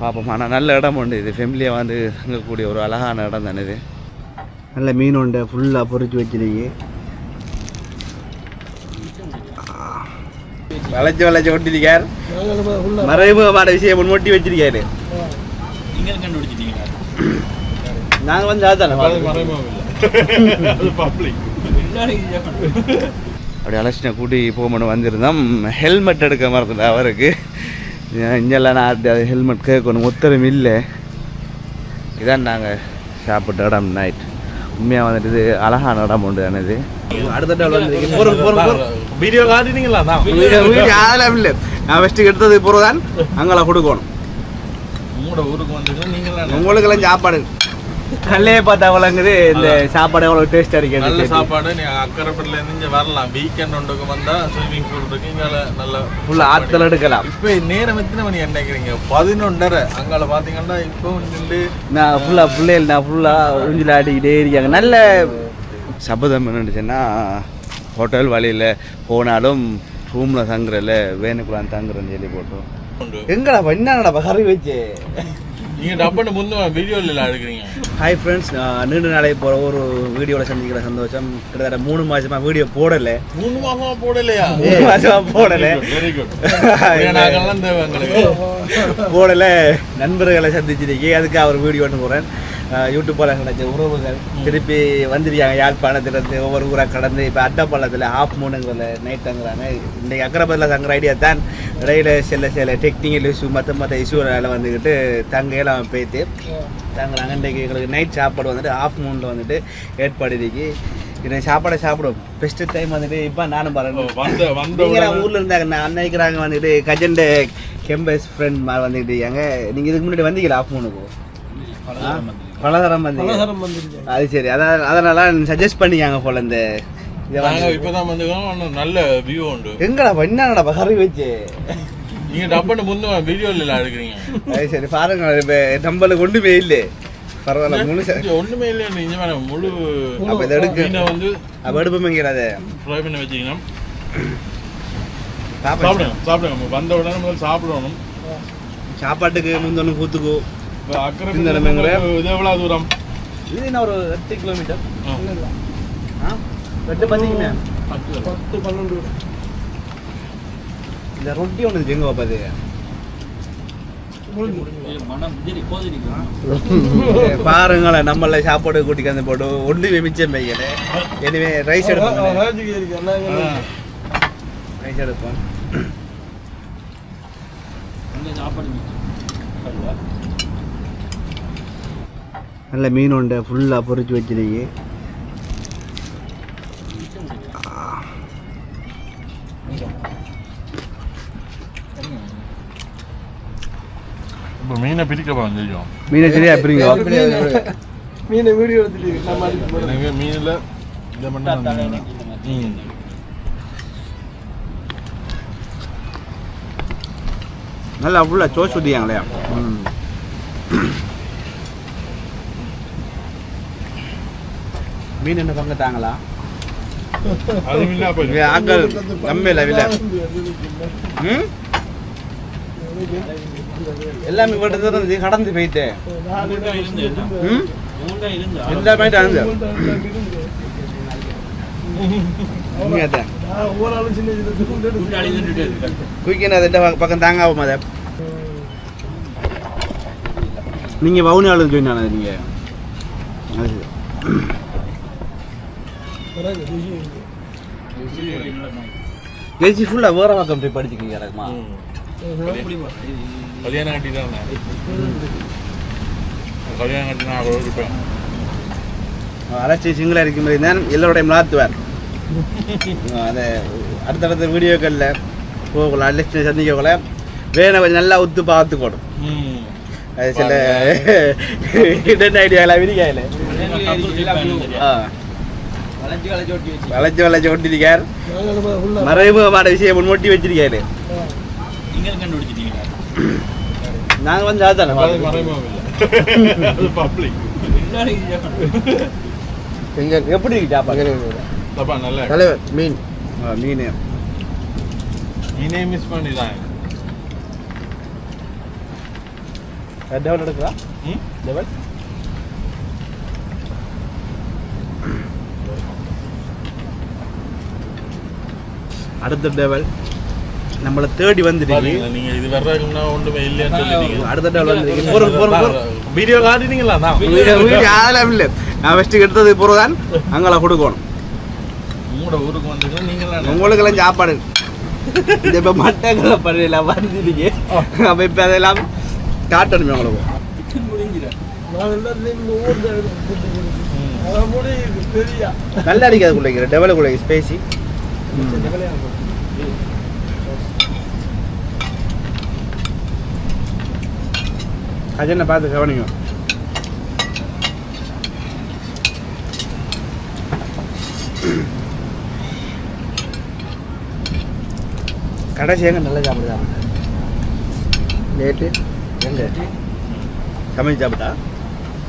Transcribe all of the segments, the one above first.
பார்ப்போம் ஆனால் நல்ல இடம் உண்டு இது. ஃபெமிலியாக வந்து தங்கக்கூடிய ஒரு அழகான இடம் தானே இது. நல்ல மீன் உண்டு ஃபுல்லாக பொறிச்சு வச்சிருக்கி. வளைச்சு வளைச்சு ஒட்டிருக்கார் மறைமுகமான விஷயம் முன்மொட்டி வச்சிருக்காரு. நீங்கள் கண்டுபிடிச்சிட்டீங்களா? நாங்கள் வந்து அதானே அப்படி அலட்சின கூட்டி போகணும்னு வந்திருந்தோம். ஹெல்மெட் எடுக்க மறந்துட்டேன் அவருக்கு. இங்கெல்லாம் நான் அது ஹெல்மெட் கேட்கணும் உத்தரம் இல்லை. இதான் நாங்கள் சாப்பிட்ட இடம் நைட் உண்மையாக வந்துட்டு இது அழகான இடம் உண்டு தானே இது வீடியோ காட்டினீங்களா? அதெல்லாம் இல்லை. நான் ஃபஸ்ட்டு எடுத்தது பொருள் அங்கெல்லாம் கொடுக்கணும். உங்களோட ஊருக்கு உங்களுக்கெல்லாம் சாப்பாடு கல்லே பார்த்தா வழங்குது இந்த சாப்பாடு எவ்வளோ டேஸ்ட்டாக நல்ல இருக்குது சாப்பாடு நீ அக்கரைப்பட்டில இருந்து இங்க வரலாம். வீக்கெண்ட் ஒன்றுக்கு வந்தா ஸ்விம்மிங் பூல் இருக்கு இங்க நல்ல ஃபுல்லாக ஆற்றுல எடுக்கலாம். இப்போ நேரம் எத்தனை மணி என்னைக்கிறீங்க பதினொன்றரை. அங்கால பாத்தீங்கன்னா இப்போ நின்று நான் ஃபுல்லாக பிள்ளைகள் நான் ஃபுல்லாக ஊஞ்சில் ஆடிக்கிட்டே இருக்காங்க. நல்ல சபதம் என்னச்சுன்னா ஹோட்டல் வழியில் போனாலும் ரூமில் தங்குறல வேணுக்குலாம் தங்குறேன்னு சொல்லி போட்டோம். எங்கடா என்னடா கறி வச்சு? நீங்க டப்புன்னு முன்னு வீடியோ இல்ல எடுக்கிறீங்க. ஹாய் ஃப்ரெண்ட்ஸ் நீண்ட நாளை போகிற ஒரு வீடியோவில் சந்திக்கிற சந்தோஷம். கிட்டத்தட்ட மூணு மாதமாக வீடியோ போடலை. மூணு மாசமா போடலையா? மூணு மாதமாக போடலை. வெரி குட் நாங்கெல்லாம் தேவை எங்களுக்கு போடல. நண்பர்களை சந்திச்சிருக்கி அதுக்கு அவர் வீடியோ ஒன்று போகிறேன் யூடியூப்பில் கிடைச்ச உறவுகள் திருப்பி வந்திருக்காங்க. யாழ்ப்பாணத்துலேருந்து ஒவ்வொரு ஊராக கடந்து இப்போ அட்டப்பள்ளத்தில் ஆஃப் மூணுங்கிற நைட் தங்குறாங்க இன்றைக்கி அக்கரப்பத்தில் தங்குற ஐடியா தான் இடையில சில சில டெக்னிக்கல் இஷ்யூ மற்ற மற்ற இஷ்யூவில் வந்துக்கிட்டு தங்கையெல்லாம் போய்த்து தங்குறாங்க. இன்றைக்கி எங்களுக்கு நைட் சாப்பாடு வந்துட்டு ஆஃப் மூணில் வந்துட்டு ஏற்பாடு இருக்கு. இன்னைக்கு சாப்பாடை சாப்பிடும். பெஸ்ட்டு டைம் வந்துட்டு இப்போ நானும் பாருங்க. ஊர்ல இருந்தாங்க நான் அன்னைக்கிறாங்க வந்துட்டு கஜண்ட கெம்பஸ் ஃப்ரெண்ட் மாதிரி வந்துட்டு இருக்காங்க. நீங்க இதுக்கு முன்னாடி வந்தீங்களா ஆஃப் மூணுக்கு பலதரம் வந்தீங்க அது சரி. அதான் அதனால சஜஸ்ட் பண்ணிக்காங்க போல இந்த இதை நாங்க இப்பதான் வந்துக்கிறோம் நல்ல வியூ உண்டு. எங்கடா என்னடா கறி வச்சு? நீங்க டப்புன்னு முன்னு வீடியோ இல்ல எடுக்கிறீங்க அது சரி பாருங்க. இப்ப நம்மளுக்கு ஒன்றுமே இல்லை. பரவாயில்ல முழு ஒண்ணுமே இல்லையா நீங்க முழு அப்ப இதை எடுக்க வந்து அப்போ எடுப்போம்ங்கிறத ஃப்ரை பண்ணி வச்சீங்கன்னா சாப்பாடு சாப்பிடுங்க சாப்பிடுங்க. வந்த உடனே முதல்ல சாப்பிடணும். சாப்பாட்டுக்கு முந்தொன்று கூத்துக்கு எவ்வளவு தூரம் இது என்ன ஒரு எட்டு கிலோமீட்டர் ஆ. ஆ எட்டு பந்திக்குமே பத்து இந்த ரொட்டி ஒன்று எங்க பாப்பாது பாருங்களேன் நம்மள சாப்பாடு கூட்டி கந்து போட்டு ஒன்று மிச்சம் பையனே எனவே ரைஸ் எடுப்போம் ரைஸ் எடுப்போம் நல்ல மீன் உண்டு ஃபுல்லாக பொறிச்சு வச்சிருக்கி. இப்ப மீனை பிரிக்க போறோம் தெரியும் மீனை சரியா பிரிங்க. மீனை வீடியோ எடுத்துட்டு மீன்ல இதை மட்டும் நல்லா ஃபுல்லாக சோஸ் ஊற்றியாங்களே ம். மீன் என்ன பங்கு தாங்களா? அது மீனா போய் இங்க ஆட்கள் கம்மி இல்லை இல்லை ம்? எல்லாமே இருந்து கடந்து போயிட்டு. எல்லா போயிட்டு அழுந்து பக்கம் தாங்க ஆகும் அதை நீங்க வவுனி ஆளு சொன்னானே நீங்க. அது சரி. ஜெயிச்சு ஃபுல்லா வேற பக்கம் போய் படிச்சுக்கீங்க எனக்குமா. கல்யாணம் கட்டி தான் கல்யாணம் கட்டி நான் அவ்வளோ இருப்பேன் அரைச்சி சிங்கிளாக இருக்கும் மாதிரி தான் எல்லோருடைய மாற்றுவார் அதை அடுத்தடுத்த வீடியோக்களில் போகலாம் அலட்சி சந்திக்கக்குள்ள வேணை கொஞ்சம் நல்லா உத்து பார்த்துக்கணும் ம் அது சில ஹிடன் ஐடியாவில் விரிக்காயில் ஆ. வளைச்சு வளைச்சு ஒட்டிருக்கார் மறைமுகமான விஷயம் முன்மொட்டி வச்சிருக்காரு. நீங்கள் கண்டுபிடிச்சிட்டீங்களா? நாங்கள் வந்து அதானே? எங்க எப்படி இருக்கு சாப்பாடு தப்பா நல்லா தலைவர் மீன். மீன். மீனே மிஸ் பண்ணி தான் டெவல் எடுக்கிறா? ம்? அடுத்த டெவல் நம்மளை தேடி வந்துட்டு பாத்தீங்களா, நீங்க இது வர்றதுக்கு முன்னாடி ஒண்ணுமே இல்லைன்னு சொல்லிட்டீங்க. அடுத்த பொருள் பொருள் வீடியோ காட்டினீங்களா நான் அதெல்லாம் இல்லை. நான் ஃபஸ்ட்டு எடுத்தது தான் அங்கே கொடுக்கணும். உங்களோட ஊருக்கு உங்களுக்கெல்லாம் சாப்பாடு. இந்த இப்போ மட்டங்களை பண்ணல வந்துட்டீங்க அப்போ இப்போ அதெல்லாம் காட்டணுமே உங்களுக்கு. நல்லா அடிக்காது குள்ளைங்க டெவலப் குள்ளைங்க ஸ்பேசி என்ன பார்த்து கவனிங்க. கடைசி எங்க நல்லா சாப்பிடுதா? நேற்று எங்க? சமைச்சு சாப்பிட்டா?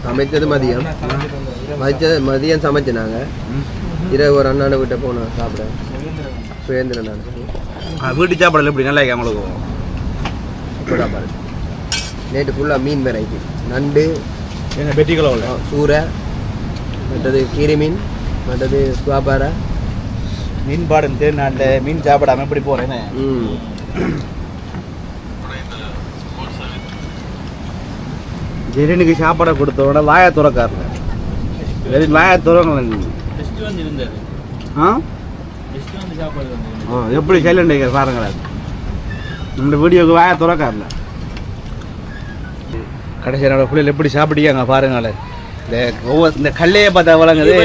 சமைச்சது மதியம் மதிச்சது மதியம் சமைச்சினாங்க இரவு ஒரு அண்ணாண்ட விட்ட போனோம் சாப்பிட. வீட்டு சாப்பாடுல எப்படி நல்லா இருக்கா உங்களுக்கு இப்போ சாப்பாடு நேற்று ஃபுல்லாக மீன் வெரைட்டி நண்டு என்ன பெட்டி கிலோவில் சூறை மற்றது கீரி மீன் மற்றது சுவாப்பாறை மீன் பாடம் தேர் நாட்டில் மீன் சாப்பிடாம எப்படி போகிறேன்னு ம் ஜெரீனுக்கு சாப்பாடை கொடுத்தோட வாயை துறக்காருல வெறும் வாயை துறக்கல ஆ டெஸ்ட் வந்து சாப்பாடு வந்து ஓ எப்படி சைலண்ட் பாருங்களேன். நம்மளோட வீடியோக்கு வாய துறக்காருல கடைசி என்னோட பிள்ளைகள் எப்படி சாப்பிட்டீங்க பாருங்களேன். இந்த ஒவ்வொரு இந்த கல்லையே பார்த்தா வழங்குது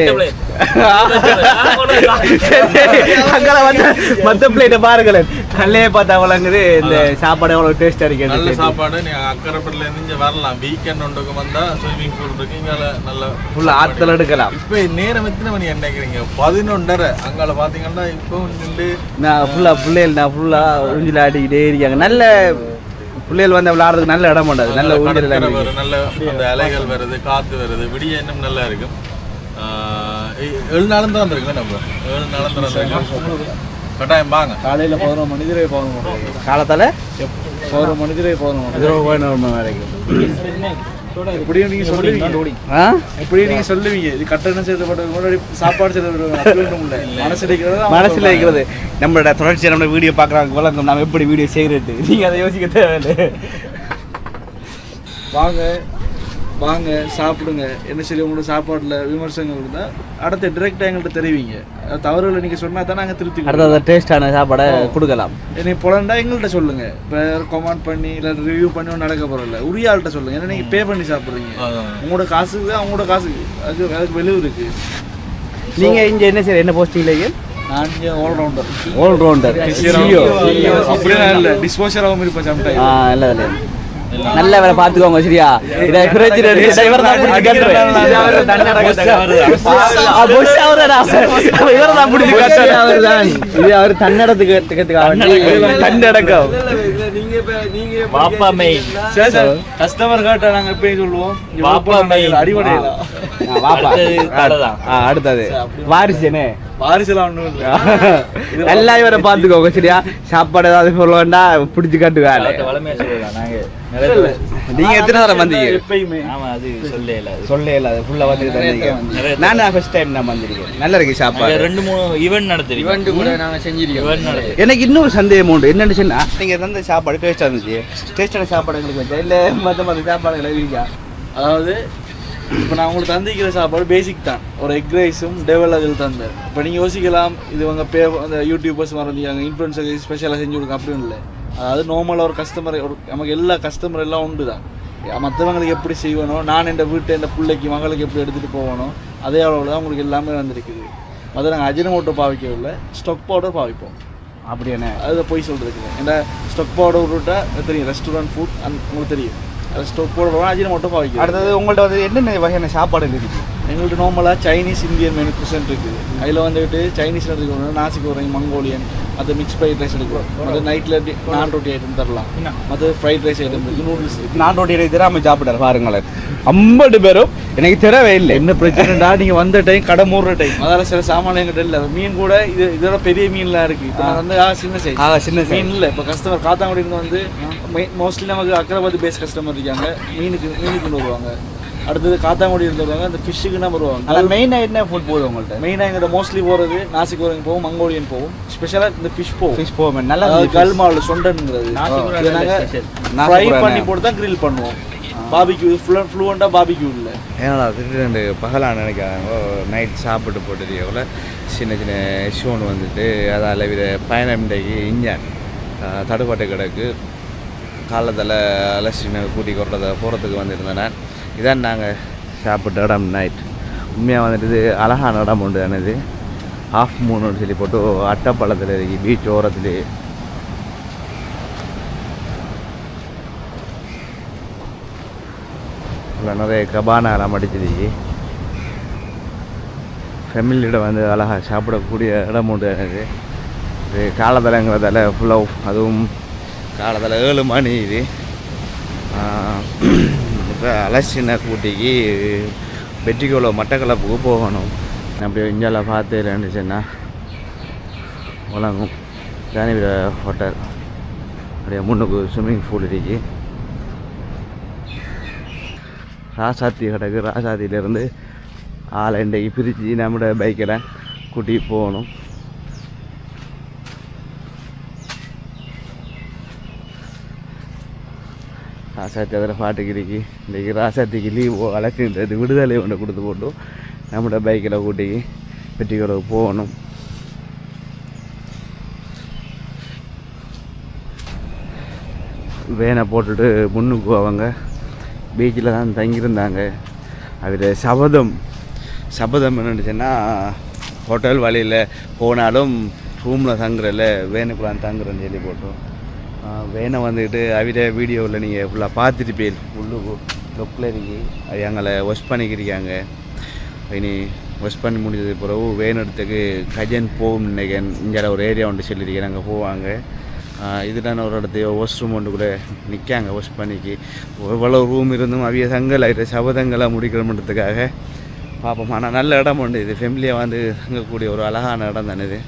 அங்கே வந்து மற்ற பிளேட்டை பாருங்களேன் கல்லையே பார்த்தா வழங்குது இந்த சாப்பாடு எவ்வளோ டேஸ்ட் நல்ல அடிக்கிறது சாப்பாடு நீங்க அக்கரைப்பட்டில இருந்து இங்க வரலாம் வீக்கெண்ட் ஒன்றுக்கு வந்தா ஸ்விம்மிங் பூல் இருக்கு இங்க நல்ல ஃபுல்லாக ஆற்றுல எடுக்கலாம் இப்ப நேரம் எத்தனை மணி என்னக்கிறீங்க பதினொன்றரை அங்கால பாத்தீங்கன்னா இப்போ நின்று நான் ஃபுல்லாக பிள்ளைகள் நான் ஃபுல்லாக ஊஞ்சல் ஆடிக்கிட்டே இருக்காங்க நல்ல பிள்ளைகள் வந்து விளையாடுறதுக்கு நல்ல இடம் பண்ணுறது நல்ல ஊஞ்சல் நல்ல அந்த அலைகள் வருது காத்து வருது விடிய இன்னும் நல்லா இருக்கும் ஏழு நாளும் தான் வந்திருக்கோம் நம்ம? ஏழு நாளும் தான் கட்டாயம் வாங்க. காலையில் பதினோரு மணிக்கு பதினொன்று காலத்தால்? பதினோரு மணிக்கு பதினோரு வரைக்கும். எப்படியும் நீங்கள் சொல்லுவீங்க. ஆ? எப்படியும் நீங்கள் சொல்லுவீங்க. இது கட்டணம் செய்யப்பட்ட முன்னாடி சாப்பாடு செய்யப்பட்ட மனசு இருக்கிறது மனசில் இருக்கிறது நம்மளோட தொடர்ச்சியாக நம்ம வீடியோ பார்க்குறாங்க வளர்ந்தோம் நம்ம எப்படி வீடியோ செய்கிறது நீங்கள் அதை யோசிக்க தேவையில்லை. வாங்க. வாங்க சாப்பிடுங்க. என்ன சரி உங்களோட சாப்பாட்டில் விமர்சனங்கள் இருந்தால் அடுத்த டிரெக்டாக எங்கள்கிட்ட தெரிவிங்க. தவறுகளை நீங்கள் சொன்னால் தான் நாங்கள் திருத்தி அடுத்தது டேஸ்டான சாப்பாடை கொடுக்கலாம். என்னை புலண்டா எங்கள்கிட்ட சொல்லுங்க. இப்போ கமெண்ட் பண்ணி இல்லை ரிவ்யூ பண்ணி ஒன்றும் நடக்க போகிறோம்ல உரிய ஆள்கிட்ட சொல்லுங்க. ஏன்னா நீங்கள் பே பண்ணி சாப்பிட்றீங்க. உங்களோட காசுக்கு அவங்களோட காசுக்கு அதுக்கு அதுக்கு வெளியூர் இருக்கு. நீங்கள் இங்கே என்ன செய்ய என்ன போஸ்டிங் இல்லைங்க? நான் ஆல்ரவுண்டர் ஆல்ரவுண்டர் அப்படியே இல்லை. டிஸ்போசராகவும் இருப்பேன் சம்டைம் ஆ இல்லை இல்லை. நல்ல வேலை பார்த்துக்கோங்க சரியா? இதை பிரச்சனை இருக்கு. இவர் தான் பிடிச்சு கட்டுறேன். இவர் தான் பிடிச்சு கட்டுறேன். இது அவர் தன்னடத்துக்கு தன்னடக்கம். பாப்பா மெயின் கஸ்டமர் கேட்டா? நாங்கள் எப்பயும் சொல்லுவோம். வாப்பா அடுத்தது கடைதான். ஆ, அடுத்தது. வாரிசுனே வாரிசுலாம் ஒன்றும் இல்லை. எல்லாம் இவரை பார்த்துக்கோங்க சரியா? சாப்பாடு ஏதாவது சொல்ல வேண்டாம் பிடிச்சு சொல்லலாம் நாங்க எத்தனை தடவை வந்தீங்க? எப்பயுமே. ஆமா அது சொல்ல இல்லாது சொல்ல இல்ல அது ஃபுல்லா வந்து நிறைய நான் ஃபர்ஸ்ட் டைம் நான் வந்திருக்கேன். நல்லா இருக்கு சாப்பாடு. ரெண்டு மூணு ஈவென்ட் நடத்திருக்கோம். ஈவென்ட் கூட நாங்க செஞ்சிருக்கோம். எனக்கு இன்னொரு சந்தேகம் உண்டு. என்னன்னு சொன்னா நீங்க தந்த சாப்பாடு டேஸ்டா இருந்துச்சு. டேஸ்டான சாப்பாடு எங்களுக்கு வச்சா இல்லை மற்ற மற்ற சாப்பாடுகளை இருக்கா அதாவது இப்போ நான் உங்களுக்கு தந்திக்கிற சாப்பாடு பேசிக் தான். ஒரு எக் ரைஸும் டெவல் அதில் தந்தேன் இப்போ நீங்கள் யோசிக்கலாம் இது இவங்க பே அந்த யூடியூபர்ஸ் மறந்துக்காங்க இன்ஃப்ளூன்சர் ஸ்பெஷலாக செஞ்சு கொடுக்க அப்படின்னு இல்லை. அதாவது நார்மலாக ஒரு கஸ்டமர் ஒரு நமக்கு எல்லா கஸ்டமர் எல்லாம் உண்டு தான். மற்றவங்களுக்கு எப்படி செய்வணும் நான் என் வீட்டை என் பிள்ளைக்கு மகளுக்கு எப்படி எடுத்துகிட்டு போகணும் அதே அளவில் தான் உங்களுக்கு எல்லாமே வந்திருக்குது. அதை நாங்கள் அஜினமோட்டோ பாவிக்கவில்லை ஸ்டொக் பவுடர் பாவிப்போம். அப்படியானே அதை போய் சொல்கிறதுக்கு ஏன்னா ஸ்டொக் பவுடர் விட்டா தெரியும். ரெஸ்டாரண்ட் ஃபுட் அந் உங்களுக்கு தெரியும். அது ஸ்டொக் பவுடர் அஜினமோட்டோ பாவிக்கும் அடுத்தது உங்கள்ட்ட வந்து என்னென்ன வகையான சாப்பாடு இருக்கு? எங்கள்கிட்ட நார்மலாக சைனீஸ் இந்தியன் மெனு ப்ரெசென்ட் இருக்குது அதில் வந்துட்டு சைனீஸ் எடுத்துக்கணும் நாசிக் கோரங் மங்கோலியன் அது மிக்ஸ் ஃப்ரைட் ரைஸ் எடுக்கலாம் அது நைட்டில் நான் ரொட்டி ஐட்டம் தரலாம். அது ஃப்ரைட் ரைஸ் ஐட்டம் நூடுல்ஸ் நான் ரொட்டி தெரியாம சாப்பிட்டாரு பாருங்களேன். ஐம்பது பேரும் எனக்கு தெரியவே இல்லை. என்ன பிரச்சனைடா? நீங்கள் வந்த டைம் கடை மூடுற டைம் அதால சில சாமான் எங்கிட்ட இல்லை. மீன் கூட இது இதோட பெரிய மீன்லாம் இருக்குது இப்போ நான் வந்து சின்ன சைஸ் ஆ, சின்ன. மீன் இல்லை. இப்போ கஸ்டமர் காத்தாங்குடி வந்து மோஸ்ட்லி நமக்கு அக்கரபாத் பேஸ் கஸ்டமர் இருக்காங்க. மீனுக்கு மீனுக்குன்னு வருவாங்க. அடுத்தது காத்தாங்குடி இருந்து வருவாங்க அந்த ஃபிஷ்ஷுக்குன்னா வருவாங்க. ஆனால் மெயினாக என்ன ஃபுட் போகுது உங்கள்கிட்ட மெயினாக எங்கிட்ட மோஸ்ட்லி போகிறது நாசிக் கோரங்க போகும் மங்கோலியன் போகும் ஸ்பெஷலாக இந்த ஃபிஷ் போகும் ஃபிஷ் போகும் நல்லா கல்மால் சொண்டனுங்கிறது. நாசிக் இதை நாங்க ஃப்ரை பண்ணி போட்டு தான் grill பண்ணுவோம். பாபிக்யூ ஃபுல் ஃப்ளூவெண்ட்டாக பாபிக்யூ இல்லை. ஏன்னா திடீர்னு பகலாக நினைக்கிறாங்க. நைட் சாப்பிட்டு போட்டுருக்கக்குள்ள சின்ன சின்ன இஷ்யூன்னு வந்துட்டு அதால் வித பயணம் இன்றைக்கு இஞ்சான் தடுப்பாட்டு கிடக்கு. காலத்தில் அலசின கூட்டி கொறத போகிறதுக்கு வந்திருந்தேன் நான். இதான் நாங்கள் சாப்பிட்ட இடம் நைட் உண்மையாக வந்துட்டு இது அழகான இடம் உண்டு தானே ஆஃப் மூணுன்னு சொல்லி போட்டு அட்டப்பள்ளத்தில் இருக்கு பீச் ஓரத்துலேயே இதில் நிறைய கபானாலாம் அடிச்சிருக்கு ஃபேமிலியோட வந்து அழகாக சாப்பிடக்கூடிய இடம் உண்டு எனக்கு இது காலதலைங்கிறதால ஃபுல்லாக அதுவும் காலத்தில் ஏழு மணி இது. அலசின கூட்டிக்கு வெட்டிக்கோளோ மட்டக்களப்புக்கு போகணும். அப்படியே இந்தியாவில் பார்த்து இருந்துச்சுன்னா உலகம் ஜானிவிட ஹோட்டல். அப்படியே முன்னுக்கு ஸ்விம்மிங் பூல் இருக்கு. ராசாத்தி கிடக்கு ராசாத்தியிலேருந்து ஆளை இன்றைக்கு பிரித்து நம்மளோட பைக்கில் கூட்டிகிட்டு போகணும். ராசாத்தி அதில் பாட்டுக்கு இன்றைக்கி ராசாத்திக்கு லீவ் அழைக்கின்றது விடுதலை ஒன்று கொடுத்து போட்டு நம்மளோட பைக்கில் கூட்டி வெற்றிக்கூடக்கு போகணும். வேனை போட்டுட்டு முன்னுக்கு அவங்க பீச்சில் தான் தங்கியிருந்தாங்க. அவர் சபதம். சபதம் என்னச்சுன்னா ஹோட்டல் வழியில் போனாலும் ரூமில் தங்குறல வேனுக்குள்ளான் தங்குறேன்னு சொல்லி போட்டோம். வேனை வந்துக்கிட்டு அவிட வீடியோவில் நீங்கள் ஃபுல்லாக பார்த்துருப்பீர் உள்ளுக்கு லொக்கில் இருக்கி. அது எங்களை வாஷ் பண்ணிக்கிறீங்க இனி வாஷ் பண்ணி முடிஞ்சது பிறகு வேணுறதுக்கு கஜன் போகும் நினைக்கிறேன். இங்கே ஒரு ஏரியா ஒன்று சொல்லியிருக்கேன். அங்கே போவாங்க. இதுதான் ஒரு இடத்து வாஷ் ரூம் ஒன்று கூட நிற்காங்க வாஷ் பண்ணிக்கு. எவ்வளோ ரூம் இருந்தும் அவிய சங்கல் ஆகிட்ட சபதங்களை முடிக்கணுன்றதுக்காக பார்ப்போம் ஆனால் நல்ல இடம் ஒன்று இது. ஃபேமிலியாக வந்து தங்கக்கூடிய ஒரு அழகான இடம் தானே இது.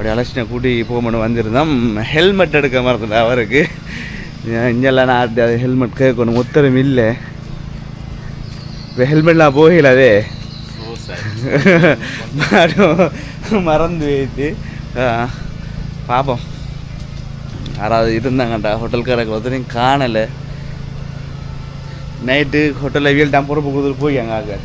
அப்படி அலட்சின கூட்டி போகணும்னு வந்திருந்தோம். ஹெல்மெட் எடுக்க மறந்துட்டேன் அவருக்கு. இங்கெல்லாம் நான் அது ஹெல்மெட் கேட்கணும். உத்தரம் இல்லை. இப்போ ஹெல்மெட்லாம் போகல அதே மறந்து வைத்து பார்ப்போம் யாராவது இருந்தாங்கண்டா ஹோட்டல்காரங்க ஒருத்தரையும் காணலை. நைட்டு ஹோட்டலில் வீல் தான் பொறுப்பு கொடுத்துட்டு போய் அங்கே